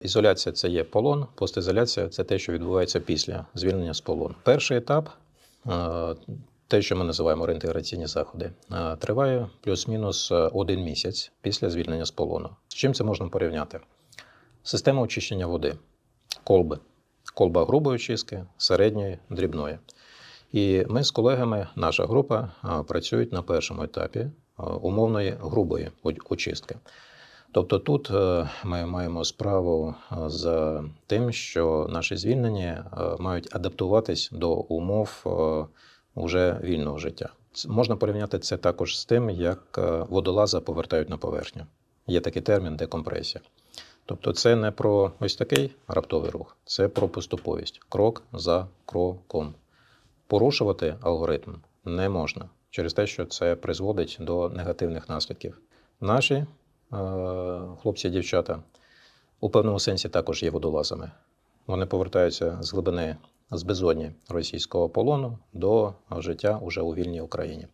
Ізоляція це є полон, постізоляція це те, що відбувається після звільнення з полону. Перший етап, е, те, що ми називаємо реінтеграційні заходи, е, триває плюс-мінус е, один місяць після звільнення з полону. З чим це можна порівняти? Система очищення води, колби, колба грубої очистки, середньої, дрібної. І ми з колегами, наша група, працюють на першому етапі умовної грубої очистки. Тобто тут е, ми маємо справу е, з тим, що наші звільнені е, мають адаптуватись до умов уже вільного життя. Можна порівняти це також з тим, як водолаза повертають на поверхню. Є такий термін декомпресія. Тобто, це не про ось такий раптовий рух, це про поступовість, крок за кроком. Порушувати алгоритм не можна через те, що це призводить до негативних наслідків. Наші хлопці дівчата у певному сенсі також є водолазами. Вони повертаються з глибини з безодні російського полону до життя уже у вільній Україні.